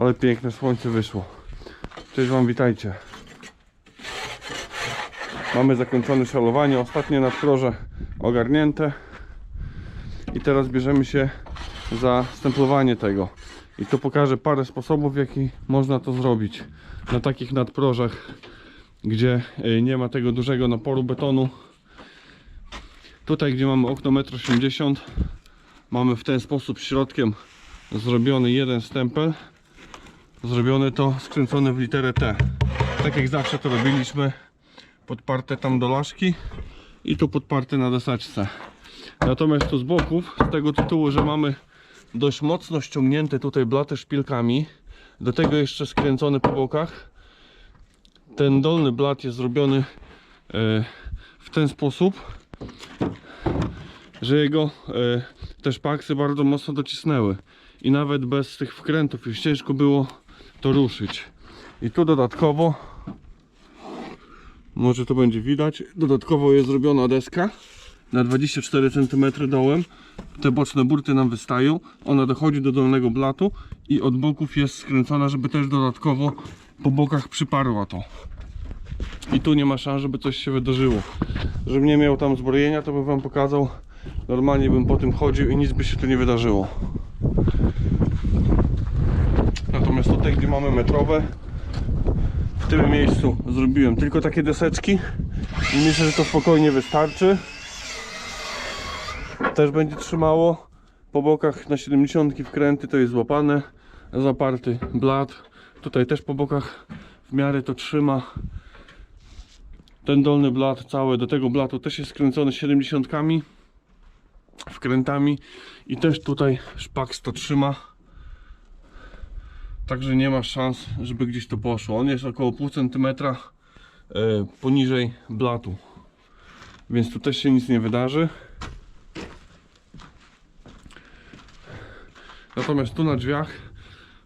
Ale piękne słońce wyszło. Cześć Wam, witajcie. Mamy zakończone szalowanie, ostatnie nadkroże ogarnięte. I teraz bierzemy się za stemplowanie tego. I tu pokażę parę sposobów, w jaki można to zrobić. Na takich nadprożach, gdzie y, nie ma tego dużego naporu betonu. Tutaj, gdzie mamy okno 1,80 m, mamy w ten sposób środkiem zrobiony jeden stempel. Zrobione to skręcone w literę T. Tak jak zawsze to robiliśmy. Podparte tam do laszki i tu podparte na deseczce. Natomiast tu z boków, z tego tytułu, że mamy dość mocno ściągnięte tutaj blatę szpilkami, do tego jeszcze skręcone po bokach. Ten dolny blat jest zrobiony e, w ten sposób, że jego e, te szpaksy bardzo mocno docisnęły i nawet bez tych wkrętów już ciężko było to ruszyć. I tu dodatkowo, może to będzie widać, dodatkowo jest zrobiona deska na 24 cm dołem. Te boczne burty nam wystają. Ona dochodzi do dolnego blatu i od boków jest skręcona, żeby też dodatkowo po bokach przyparła to. I tu nie ma szans, żeby coś się wydarzyło. Żebym nie miał tam zbrojenia, to bym wam pokazał. Normalnie bym po tym chodził i nic by się tu nie wydarzyło. Natomiast tutaj, gdzie mamy metrowe, w tym miejscu zrobiłem tylko takie deseczki i myślę, że to spokojnie wystarczy. Też będzie trzymało. Po bokach na 70 wkręty to jest złapane, zaparty blat. Tutaj też po bokach w miarę to trzyma. Ten dolny blat cały do tego blatu też jest skręcony 70 wkrętami i też tutaj szpaks to trzyma. Także nie ma szans, żeby gdzieś to poszło. On jest około pół centymetra e, poniżej blatu. Więc tu też się nic nie wydarzy. Natomiast tu na drzwiach,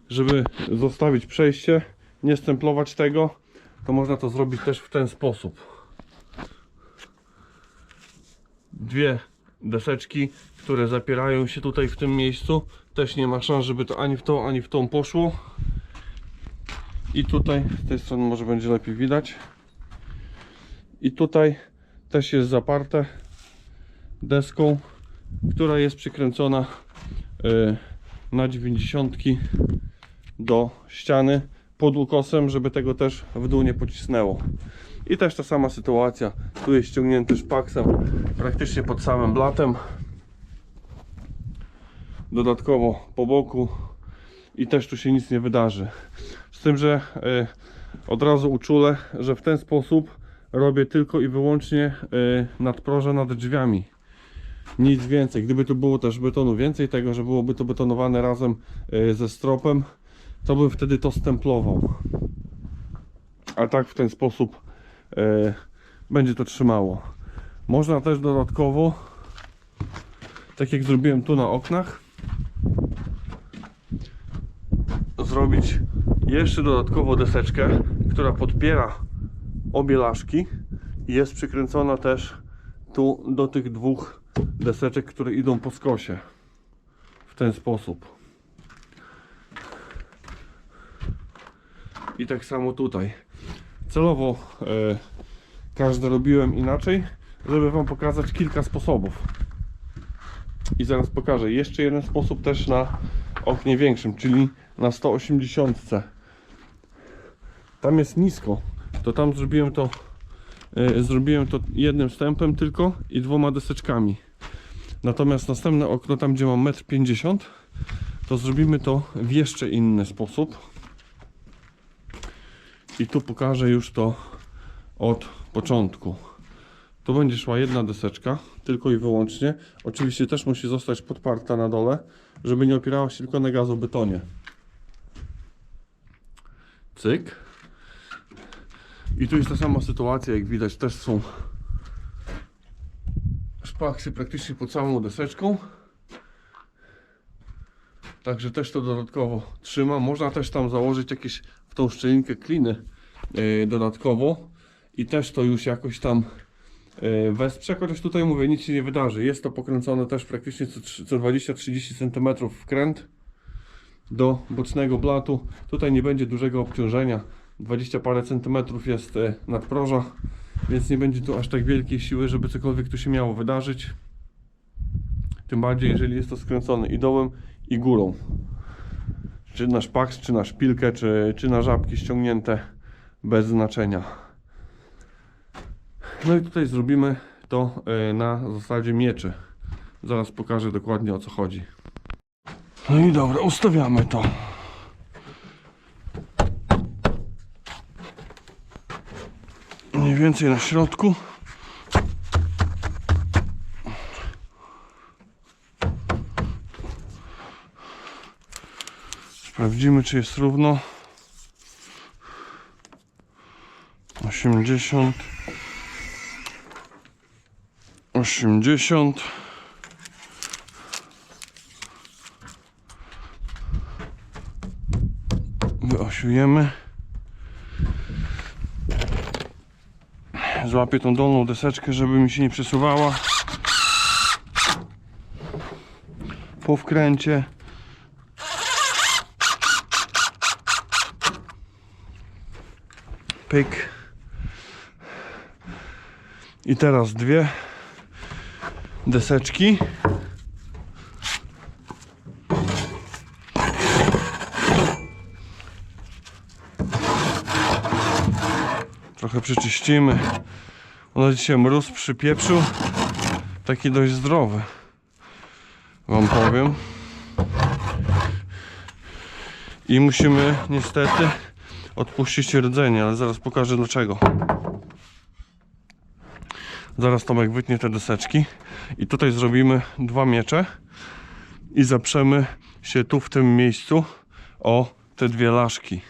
żeby zostawić przejście, nie stemplować tego, to można to zrobić też w ten sposób. Dwie deseczki, które zapierają się tutaj w tym miejscu. Też nie ma szans, żeby to ani w tą, ani w tą poszło. I tutaj, z tej strony może będzie lepiej widać. I tutaj też jest zaparte deską, która jest przykręcona y, na 90 do ściany pod ukosem, żeby tego też w dół nie pocisnęło. I też ta sama sytuacja. Tu jest ściągnięty szpaksem praktycznie pod samym blatem. Dodatkowo po boku i też tu się nic nie wydarzy. Z tym, że y, od razu uczulę, że w ten sposób robię tylko i wyłącznie y, nadproże nad drzwiami. Nic więcej. Gdyby tu było też betonu więcej tego, że byłoby to betonowane razem y, ze stropem, to bym wtedy to stemplował. A tak w ten sposób będzie to trzymało. Można też dodatkowo, tak jak zrobiłem tu na oknach, zrobić jeszcze dodatkowo deseczkę, która podpiera obie laszki i jest przykręcona też tu do tych dwóch deseczek, które idą po skosie w ten sposób. I tak samo tutaj. Celowo e, każdy robiłem inaczej żeby wam pokazać kilka sposobów. I zaraz pokażę. Jeszcze jeden sposób też na oknie większym czyli na 180 tam jest nisko. To tam zrobiłem to e, zrobiłem to jednym stępem tylko i dwoma deseczkami. Natomiast następne okno tam gdzie mam 1,50 m to zrobimy to w jeszcze inny sposób. I tu pokażę już to od początku. Tu będzie szła jedna deseczka tylko i wyłącznie. Oczywiście też musi zostać podparta na dole żeby nie opierała się tylko na gazobetonie cyk i tu jest ta sama sytuacja, jak widać też są szpaksy praktycznie pod samą deseczką. Także też to dodatkowo trzyma. Można też tam założyć jakieś w tą szczelinkę kliny yy, dodatkowo i też to już jakoś tam yy, wesprze, chociaż tutaj mówię, nic się nie wydarzy. Jest to pokręcone też praktycznie co, co 20-30 cm wkręt. Do bocznego blatu. Tutaj nie będzie dużego obciążenia. 20 parę centymetrów jest e, nadproża, więc nie będzie tu aż tak wielkiej siły, żeby cokolwiek tu się miało wydarzyć. Tym bardziej, jeżeli jest to skręcone i dołem, i górą. Czy na szpaks, czy na szpilkę, czy, czy na żabki ściągnięte, bez znaczenia. No i tutaj zrobimy to e, na zasadzie mieczy. Zaraz pokażę dokładnie o co chodzi. No i dobra, ustawiamy to. Mniej więcej na środku. Sprawdzimy czy jest równo. 80 80 wyosiujemy złapię tą dolną deseczkę żeby mi się nie przesuwała. Po wkręcie. Pyk. I teraz dwie deseczki trochę przeczyścimy ona dzisiaj mróz przypieprzył taki dość zdrowy wam powiem. I musimy niestety odpuścić rdzenie, ale zaraz pokażę dlaczego. Zaraz Tomek wytnie te deseczki i tutaj zrobimy dwa miecze i zaprzemy się tu w tym miejscu o te dwie laszki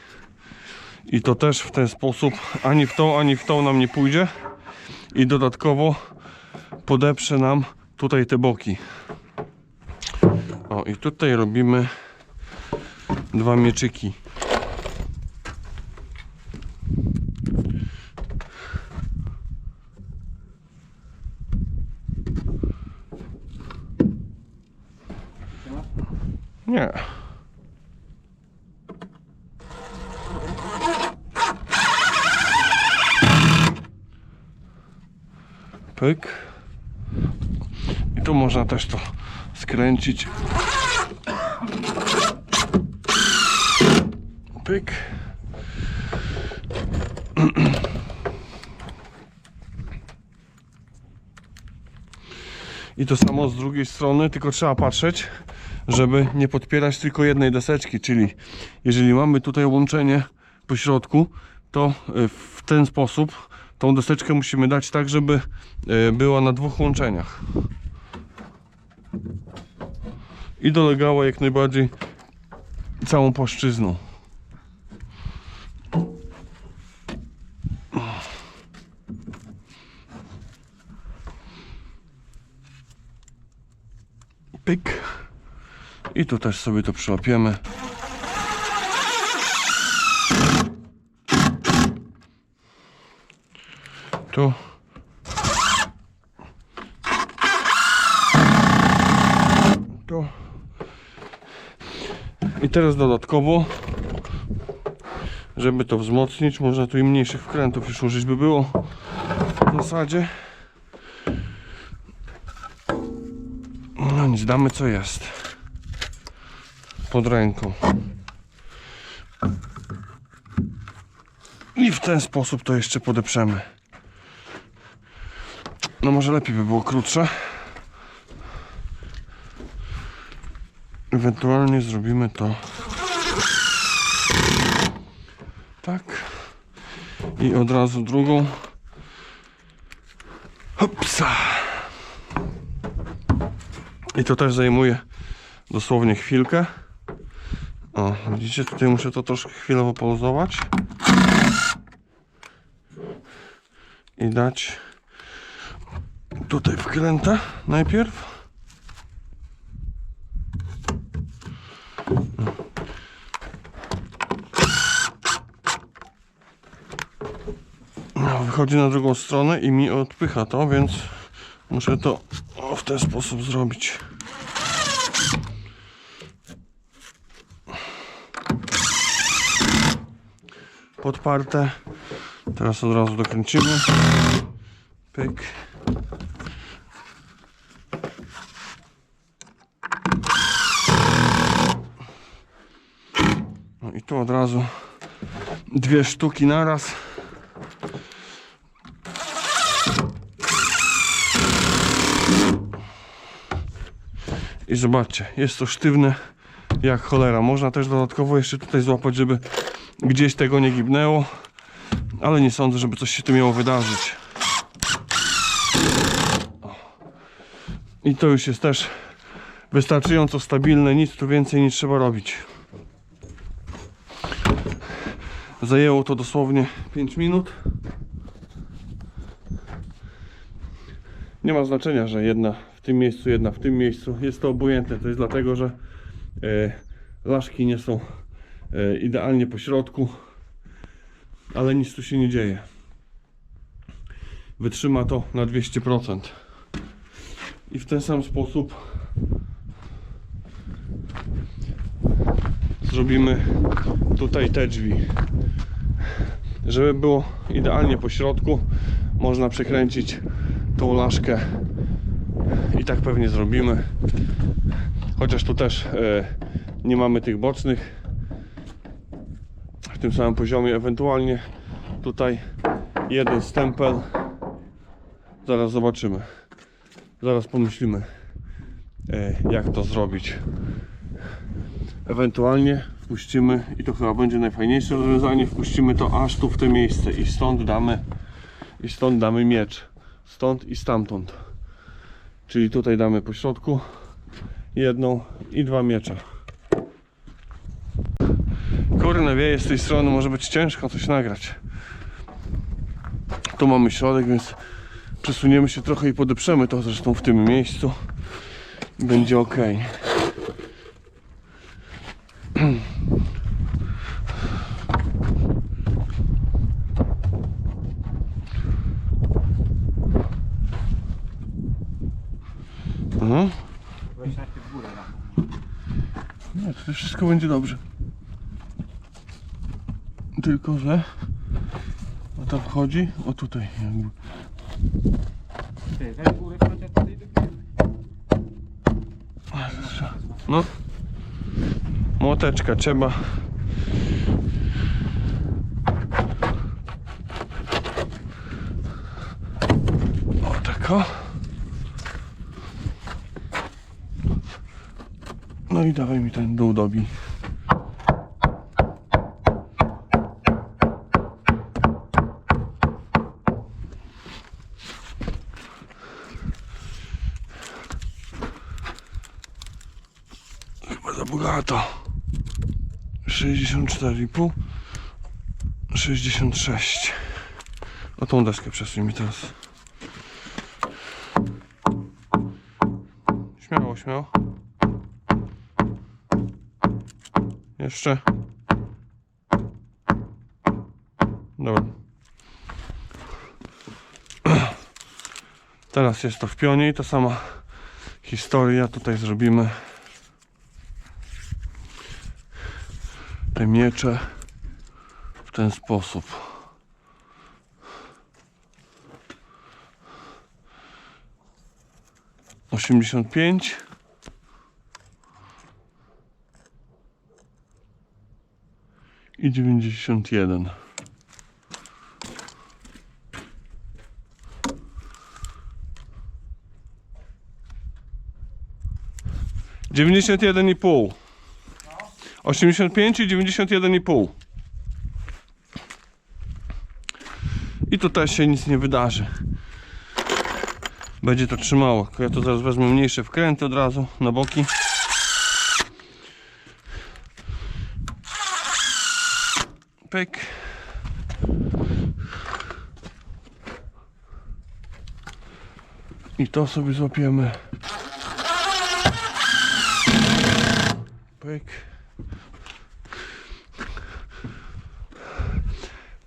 i to też w ten sposób. Ani w tą, ani w tą nam nie pójdzie. I dodatkowo podeprze nam tutaj te boki. O i tutaj robimy dwa mieczyki. Nie pyk. I tu można też to skręcić. Pyk. I to samo z drugiej strony tylko trzeba patrzeć żeby nie podpierać tylko jednej deseczki czyli jeżeli mamy tutaj łączenie po środku to y, w ten sposób tą deseczkę musimy dać tak, żeby y, była na dwóch łączeniach i dolegała jak najbardziej całą płaszczyzną. Pyk. I tu też sobie to przyłapiemy. Teraz dodatkowo, żeby to wzmocnić, można tu i mniejszych wkrętów już użyć by było w zasadzie. No nic, damy co jest pod ręką. I w ten sposób to jeszcze podeprzemy. No może lepiej by było krótsze. Ewentualnie zrobimy to tak. I od razu drugą. Hopsa. I to też zajmuje dosłownie chwilkę. O, widzicie, tutaj muszę to troszkę chwilowo pauzować. I dać tutaj wkrętę najpierw. wychodzi na drugą stronę i mi odpycha to, więc muszę to w ten sposób zrobić. Podparte. Teraz od razu dokręcimy. Pyk. No i tu od razu dwie sztuki naraz. I zobaczcie, jest to sztywne jak cholera. Można też dodatkowo jeszcze tutaj złapać, żeby gdzieś tego nie gibnęło, ale nie sądzę, żeby coś się tu miało wydarzyć. I to już jest też wystarczająco stabilne, nic tu więcej nie trzeba robić. Zajęło to dosłownie 5 minut. Nie ma znaczenia, że jedna tym miejscu, jedna w tym miejscu. Jest to obojętne. To jest dlatego, że e, laszki nie są e, idealnie po środku, ale nic tu się nie dzieje. Wytrzyma to na 200%. I w ten sam sposób zrobimy tutaj te drzwi. Żeby było idealnie po środku, można przekręcić tą laszkę i tak pewnie zrobimy. Chociaż tu też e, nie mamy tych bocznych w tym samym poziomie, ewentualnie tutaj jeden stempel. Zaraz zobaczymy. Zaraz pomyślimy, e, jak to zrobić. Ewentualnie wpuścimy, i to chyba będzie najfajniejsze rozwiązanie, wpuścimy to aż tu w te miejsce i stąd damy i stąd damy miecz. Stąd i stamtąd. Czyli tutaj damy po środku jedną i dwa miecze. Kurna wieje z tej strony, może być ciężko coś nagrać. Tu mamy środek, więc przesuniemy się trochę i podeprzemy to zresztą w tym miejscu. Będzie ok. Mhm. Weź najpierw w górę na. Nie, to wszystko będzie dobrze. Tylko, że o tam chodzi, o tutaj jakby. Ty, weź górę. No. Młoteczka trzeba. O tako. No i dawaj mi ten dół dobi. Chyba za bogato. 64,5 66 O tą deskę przesuń mi teraz Śmiało, śmiało Jeszcze Dobra Teraz jest to w pionie i ta sama historia tutaj zrobimy te miecze w ten sposób. Osiemdziesiąt pięć. I dziewięćdziesiąt jeden. Dziewięćdziesiąt jeden i pół. 85 i 91,5. I tu też się nic nie wydarzy. Będzie to trzymało. Ja tu zaraz wezmę mniejsze wkręty od razu na boki. Pyk. I to sobie złapiemy. Pyk.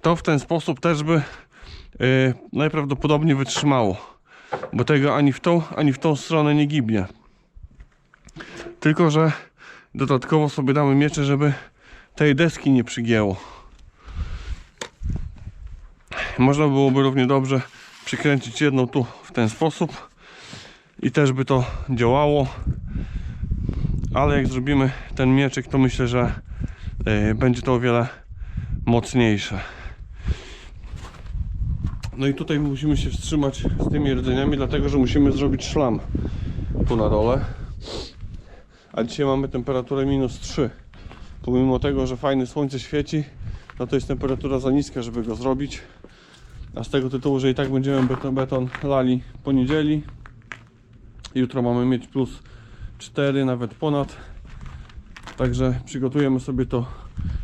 to w ten sposób też by yy, najprawdopodobniej wytrzymało. Bo tego ani w tą, ani w tą stronę nie gibnie. Tylko, że dodatkowo sobie damy miecze, żeby tej deski nie przygięło. Można byłoby równie dobrze przykręcić jedną tu w ten sposób i też by to działało. Ale jak zrobimy ten mieczyk, to myślę, że y, będzie to o wiele mocniejsze. No i tutaj musimy się wstrzymać z tymi rdzeniami, dlatego że musimy zrobić szlam tu na dole. A dzisiaj mamy temperaturę minus 3. Pomimo tego, że fajne słońce świeci, no to jest temperatura za niska, żeby go zrobić. A z tego tytułu, że i tak będziemy beton, beton lali poniedzieli. Jutro mamy mieć plus 4, nawet ponad. Także przygotujemy sobie to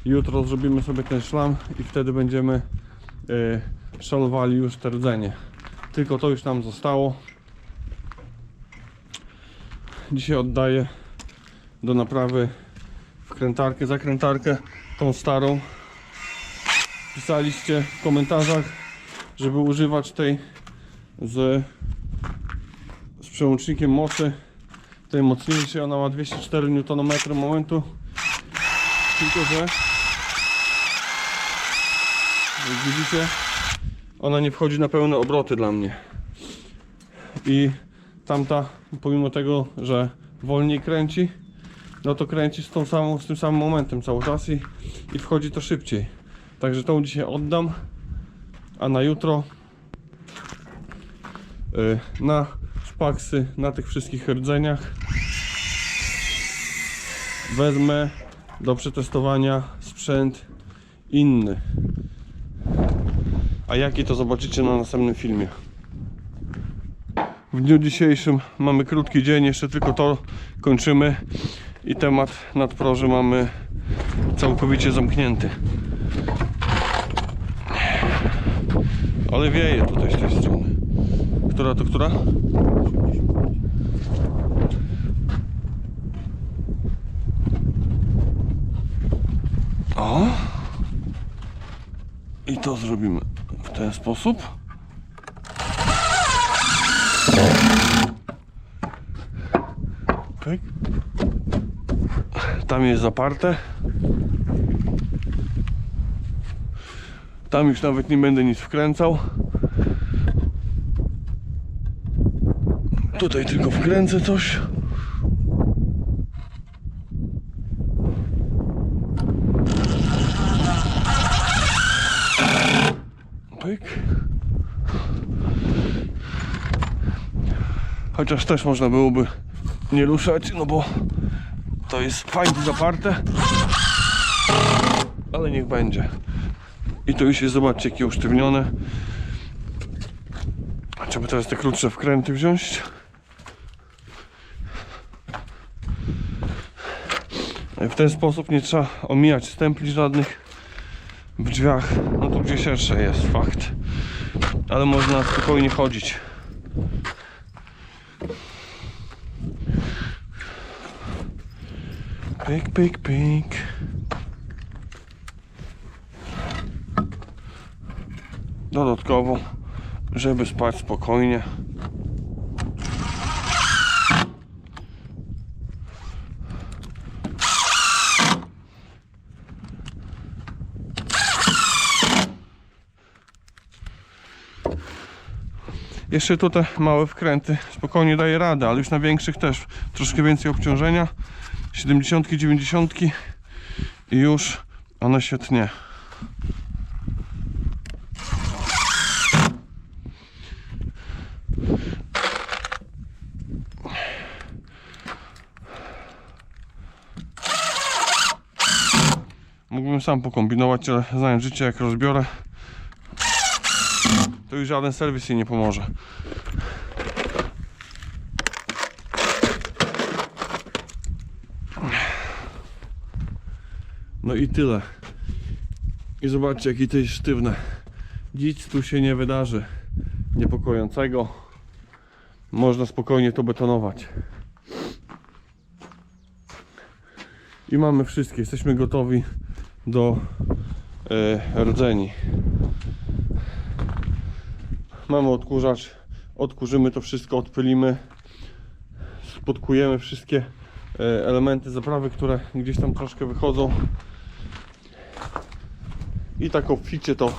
jutro, zrobimy sobie ten szlam i wtedy będziemy yy, szalowali już te rdzenie. Tylko to już nam zostało. Dzisiaj oddaję do naprawy wkrętarkę, zakrętarkę, tą starą. Pisaliście w komentarzach, żeby używać tej z, z przełącznikiem mocy, tej mocniejszej. Ona ma 204 Nm momentu. Tylko, że jak widzicie, ona nie wchodzi na pełne obroty dla mnie. I tamta, pomimo tego, że wolniej kręci, no to kręci z, tą samą, z tym samym momentem cały czas i, i wchodzi to szybciej. Także tą dzisiaj oddam, a na jutro y, na szpaksy, na tych wszystkich rdzeniach wezmę do przetestowania sprzęt inny. A jaki to zobaczycie na następnym filmie. W dniu dzisiejszym mamy krótki dzień, jeszcze tylko to kończymy i temat nadproży mamy całkowicie zamknięty. Ale wieje tutaj z tej strony. Która to która? O! I to zrobimy w ten sposób. Pyk. Tam jest zaparte. Tam już nawet nie będę nic wkręcał. Tutaj tylko wkręcę coś. Pyk. Chociaż też można byłoby nie ruszać, no bo to jest fajnie zaparte. Ale niech będzie. I to już jest, zobaczcie, jakie usztywnione. Trzeba teraz te krótsze wkręty wziąć. W ten sposób nie trzeba omijać stempli żadnych w drzwiach. No tu gdzieś jeszcze jest fakt. Ale można spokojnie chodzić. Pyk, pyk, pyk. Dodatkowo, żeby spać spokojnie. Jeszcze tutaj małe wkręty spokojnie daje radę, ale już na większych też troszkę więcej obciążenia. 70, 90 i już one się tnie. Mógłbym sam pokombinować, ale znając życie jak rozbiorę to już żaden serwis jej nie pomoże. No i tyle. I zobaczcie jakie to jest sztywne. Nic tu się nie wydarzy niepokojącego. Można spokojnie to betonować. I mamy wszystkie. Jesteśmy gotowi do e, rdzeni. Mamy odkurzacz. Odkurzymy to wszystko, odpylimy. Spodkujemy wszystkie e, elementy zaprawy, które gdzieś tam troszkę wychodzą. i tak obficie to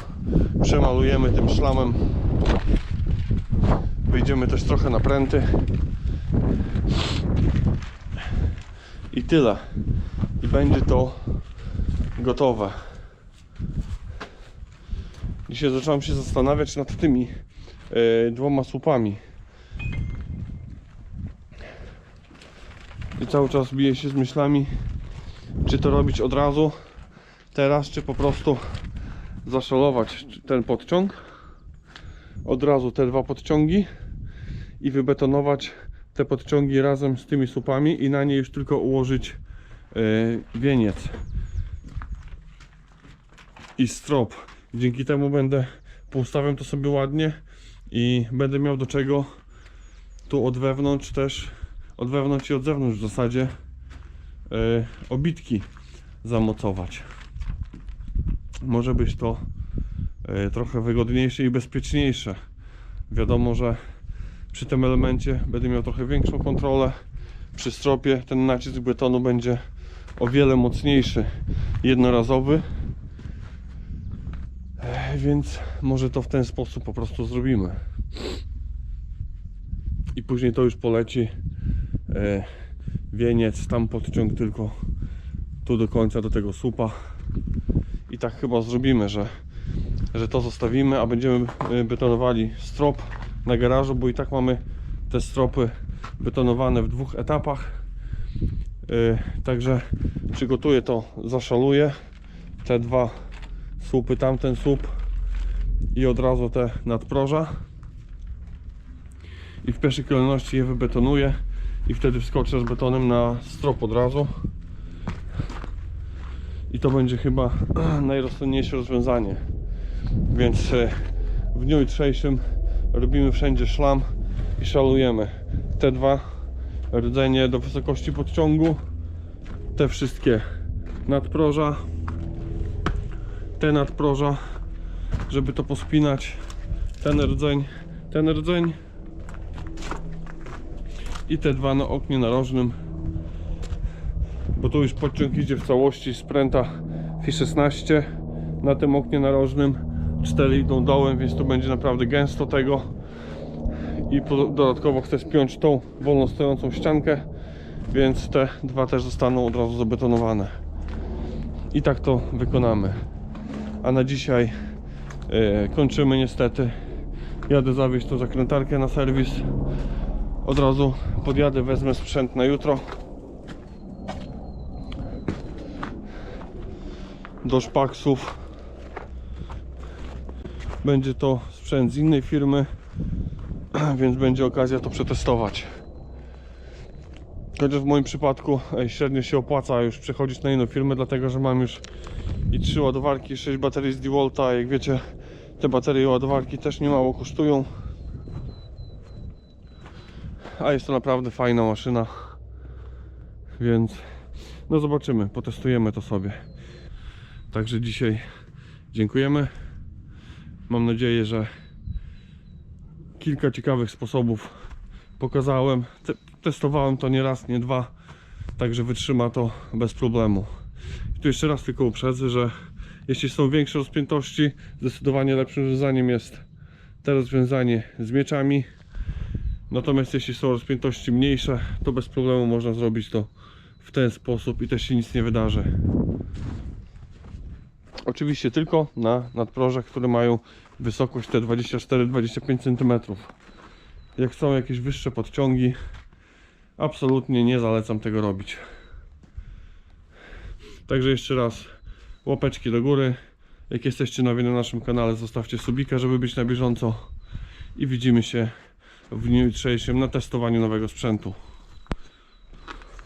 przemalujemy tym szlamem. Wyjdziemy też trochę na pręty. I tyle. I będzie to gotowe. Dzisiaj zacząłem się zastanawiać nad tymi e, dwoma słupami. I cały czas biję się z myślami, czy to robić od razu, teraz, czy po prostu zaszalować ten podciąg. Od razu te dwa podciągi i wybetonować te podciągi razem z tymi słupami i na nie już tylko ułożyć e, wieniec i strop. Dzięki temu będę poustawiam to sobie ładnie i będę miał do czego tu od wewnątrz też od wewnątrz i od zewnątrz w zasadzie e, obitki zamocować. Może być to e, trochę wygodniejsze i bezpieczniejsze. Wiadomo, że przy tym elemencie będę miał trochę większą kontrolę. Przy stropie ten nacisk betonu będzie o wiele mocniejszy, jednorazowy. Więc może to w ten sposób po prostu zrobimy. I później to już poleci e, wieniec, tam podciąg tylko tu do końca do tego słupa. I tak chyba zrobimy, że, że to zostawimy, a będziemy e, betonowali strop na garażu, bo i tak mamy te stropy betonowane w dwóch etapach. E, Także przygotuję to, zaszaluję te dwa słupy, tamten słup i od razu te nadproża. I w pierwszej kolejności je wybetonuję i wtedy wskoczę z betonem na strop od razu. I to będzie chyba najrozsądniejsze rozwiązanie. Więc e, w dniu jutrzejszym robimy wszędzie szlam i szalujemy. Te dwa rdzenie do wysokości podciągu te wszystkie nadproża te nadproża żeby to pospinać. Ten rdzeń ten rdzeń. I te dwa na oknie narożnym. Bo tu już podciąg idzie w całości z pręta Fi16 na tym oknie narożnym. Cztery idą dołem, więc tu będzie naprawdę gęsto tego. I dodatkowo chcę spiąć tą wolno stojącą ściankę więc te dwa też zostaną od razu zabetonowane. I tak to wykonamy. A na dzisiaj kończymy niestety jadę zawieźć tą zakrętarkę na serwis od razu podjadę, wezmę sprzęt na jutro. Do szpaksów. Będzie to sprzęt z innej firmy, więc będzie okazja to przetestować. Chociaż w moim przypadku średnio się opłaca już przechodzić na inną firmę, dlatego że mam już i trzy ładowarki, i sześć baterii z DeWalta. Jak wiecie, te baterie i ładowarki też nie mało kosztują. A jest to naprawdę fajna maszyna. Więc no zobaczymy, potestujemy to sobie. Także dzisiaj dziękujemy. Mam nadzieję, że kilka ciekawych sposobów pokazałem. Te, testowałem to nie raz, nie dwa. Także wytrzyma to bez problemu. I tu jeszcze raz tylko uprzedzę, że jeśli są większe rozpiętości, zdecydowanie lepszym rozwiązaniem jest to rozwiązanie z mieczami. Natomiast jeśli są rozpiętości mniejsze, to bez problemu można zrobić to w ten sposób i też się nic nie wydarzy. Oczywiście tylko na nadprożach, które mają wysokość te 24-25 cm. Jak są jakieś wyższe podciągi, absolutnie nie zalecam tego robić. Także jeszcze raz łapeczki do góry. Jak jesteście nowi na naszym kanale, zostawcie subika, żeby być na bieżąco. I widzimy się w dniu jutrzejszym na testowaniu nowego sprzętu.